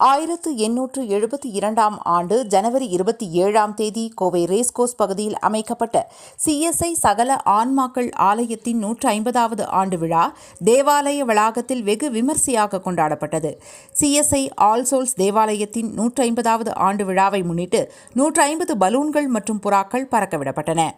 ஆயிரத்து எண்ணூற்று எழுபத்தி இரண்டாம் ஆண்டு ஜனவரி இருபத்தி ஏழாம் தேதி கோவை ரேஸ்கோஸ் பகுதியில் அமைக்கப்பட்ட சிஎஸ்ஐ சகல ஆன்மாக்கள் ஆலயத்தின் நூற்று ஐம்பதாவது ஆண்டு விழா தேவாலய வளாகத்தில் வெகு விமர்சையாக கொண்டாடப்பட்டது. சிஎஸ்ஐ ஆல் சோல்ஸ் தேவாலயத்தின் நூற்று ஐம்பதாவது ஆண்டு விழாவை முன்னிட்டு நூற்று ஐம்பது பலூன்கள் மற்றும் புறாக்கள் பறக்கவிடப்பட்டன.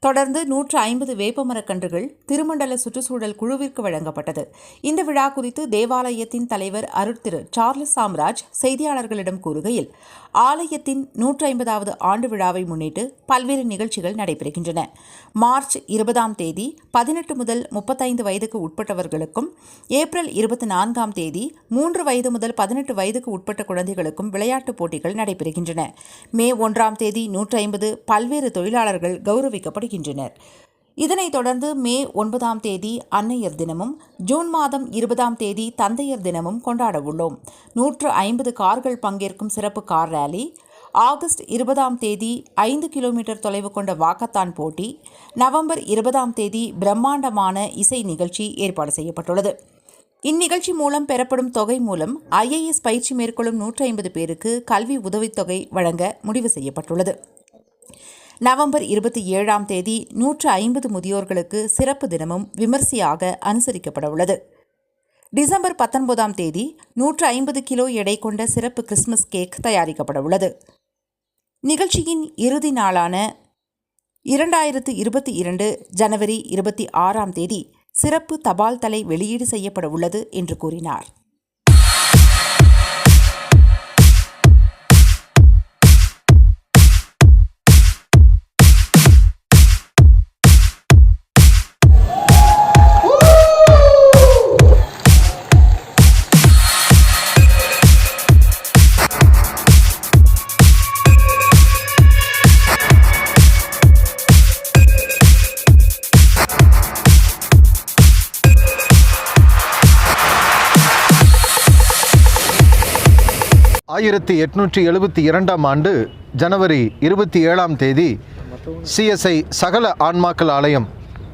தொடர்ந்து நூற்று ஐம்பது வேப்பமரக்கன்றுகள் திருமண்டல சுற்றுச்சூழல் குழுவிற்கு வழங்கப்பட்டது. இந்த விழா குறித்து தேவாலயத்தின் தலைவர் அருட்திரு சார்லஸ் சாம்ராஜ் செய்தியாளர்களிடம் கூறுகையில் ஆலயத்தின் நூற்றி ஐம்பதாவது ஆண்டு விழாவை முன்னிட்டு பல்வேறு நிகழ்ச்சிகள் நடைபெறுகின்றன. மார்ச் இருபதாம் தேதி பதினெட்டு முதல் முப்பத்தைந்து வயதுக்கு உட்பட்டவர்களுக்கும் ஏப்ரல் இருபத்தி நான்காம் தேதி மூன்று வயது முதல் பதினெட்டு வயதுக்கு உட்பட்ட குழந்தைகளுக்கும் விளையாட்டுப் போட்டிகள் நடைபெறுகின்றன. மே ஒன்றாம் தேதி நூற்றி ஐம்பது பல்வேறு தொழிலாளர்கள் கௌரவிக்கப்படுகின்றனர். இதனைத் தொடர்ந்து மே ஒன்பதாம் தேதி அன்னையர் தினமும் ஜூன் மாதம் இருபதாம் தேதி தந்தையர் தினமும் கொண்டாட உள்ளோம். நூற்று ஐம்பது கார்கள் பங்கேற்கும் சிறப்பு கார் ரேலி ஆகஸ்ட் இருபதாம் தேதி ஐந்து கிலோமீட்டர் தொலைவு கொண்ட வாக்கத்தான் போட்டி நவம்பர் இருபதாம் தேதி பிரம்மாண்டமான இசை நிகழ்ச்சி ஏற்பாடு செய்யப்பட்டுள்ளது. இந்நிகழ்ச்சி மூலம் பெறப்படும் தொகை மூலம் ஐஏஎஸ் பயிற்சி மேற்கொள்ளும் நூற்றி ஐம்பது பேருக்கு கல்வி உதவித்தொகை வழங்க முடிவு செய்யப்பட்டுள்ளது. நவம்பர் இருபத்தி ஏழாம் தேதி நூற்று ஐம்பது முதியோர்களுக்கு சிறப்பு தினமும் விமர்சையாக அனுசரிக்கப்பட உள்ளது டிசம்பர் பத்தொன்பதாம் தேதி நூற்று ஐம்பது கிலோ எடை கொண்ட சிறப்பு கிறிஸ்துமஸ் கேக் தயாரிக்கப்பட உள்ளது நிகழ்ச்சியின் இறுதி நாளான இரண்டாயிரத்து இருபத்தி இரண்டு ஜனவரி இருபத்தி ஆறாம் தேதி சிறப்பு தபால் தலை வெளியீடு செய்யப்பட உள்ளது என்று கூறினார். ஆயிரத்தி எட்நூற்றி எழுபத்தி இரண்டாம் ஆண்டு ஜனவரி இருபத்தி ஏழாம் தேதி சிஎஸ்ஐ சகல ஆன்மாக்கள் ஆலயம்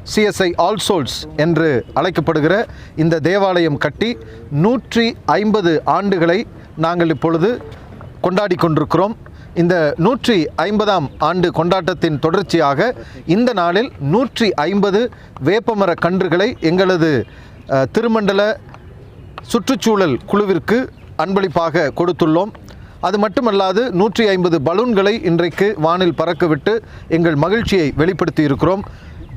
சிஎஸ்ஐ ஆல் சோல்ஸ் என்று அழைக்கப்படுகிற இந்த தேவாலயம் கட்டி நூற்றி ஐம்பது ஆண்டுகளை நாங்கள் இப்பொழுது கொண்டாடி கொண்டிருக்கிறோம். இந்த நூற்றி ஐம்பதாம் ஆண்டு கொண்டாட்டத்தின் தொடர்ச்சியாக இந்த நாளில் நூற்றி ஐம்பது வேப்பமர கன்றுகளை எங்களது திருமண்டல சுற்றுச்சூழல் குழுவிற்கு அன்பளிப்பாக கொடுத்துள்ளோம். அது மட்டுமல்லாது நூற்றி ஐம்பது பலூன்களை இன்றைக்கு வானில் பறக்கவிட்டு எங்கள் மகிழ்ச்சியை வெளிப்படுத்தி இருக்கிறோம்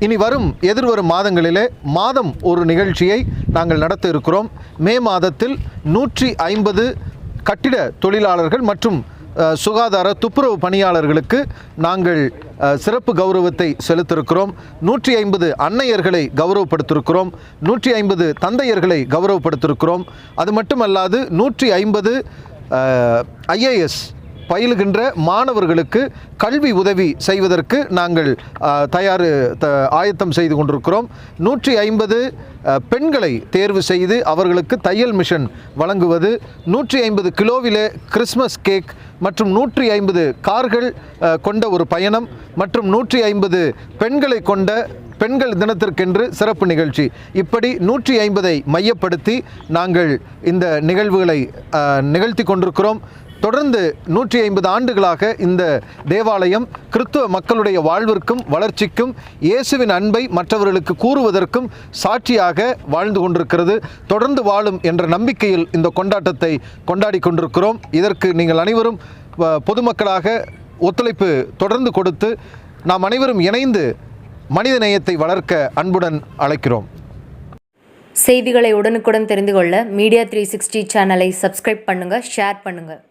இனி வரும் எதிர்வரும் மாதங்களிலே மாதம் ஒரு நிகழ்ச்சியை நாங்கள் நடத்த இருக்கிறோம் மே மாதத்தில் நூற்றி ஐம்பது கட்டிட தொழிலாளர்கள் மற்றும் சுகாதார துப்புரவு பணியாளர்களுக்கு நாங்கள் சிறப்பு கௌரவத்தை செலுத்திருக்கிறோம். நூற்றி ஐம்பது அன்னையர்களை கௌரவப்படுத்திருக்கிறோம். நூற்றி ஐம்பது தந்தையர்களை கௌரவப்படுத்திருக்கிறோம். அது மட்டுமல்லாது நூற்றி ஐம்பது ஐஏஎஸ் பயிலுகின்ற மாணவர்களுக்கு கல்வி உதவி செய்வதற்கு நாங்கள் தயார் த ஆயத்தம் செய்து கொண்டிருக்கிறோம். நூற்றி ஐம்பது பெண்களை தேர்வு செய்து அவர்களுக்கு தையல் மிஷன் வழங்குவது நூற்றி ஐம்பது கிலோவிலே கிறிஸ்மஸ் கேக் மற்றும் நூற்றி ஐம்பது கார்கள் கொண்ட ஒரு பயணம் மற்றும் நூற்றி ஐம்பது பெண்களை கொண்ட பெண்கள் தினத்திற்கென்று சிறப்பு நிகழ்ச்சி. இப்படி நூற்றி ஐம்பதை மையப்படுத்தி நாங்கள் இந்த நிகழ்வுகளை நிகழ்த்தி கொண்டிருக்கிறோம். தொடர்ந்து நூற்றி ஐம்பது ஆண்டுகளாக இந்த தேவாலயம் கிறிஸ்துவ மக்களுடைய வாழ்விற்கும் வளர்ச்சிக்கும் இயேசுவின் அன்பை மற்றவர்களுக்கு கூறுவதற்கும் சாட்சியாக வாழ்ந்து கொண்டிருக்கிறது. தொடர்ந்து வாழும் என்ற நம்பிக்கையில் இந்த கொண்டாட்டத்தை கொண்டாடி கொண்டிருக்கிறோம். இதற்கு நீங்கள் அனைவரும் பொதுமக்களாக ஒத்துழைப்பு தொடர்ந்து கொடுத்து நாம் அனைவரும் இணைந்து மனித நேயத்தை வளர்க்க அன்புடன் அழைக்கிறோம். செய்திகளை உடனுக்குடன் தெரிந்து கொள்ள மீடியா த்ரீ சிக்ஸ்டி சேனலை சப்ஸ்கிரைப் பண்ணுங்கள் ஷேர் பண்ணுங்கள்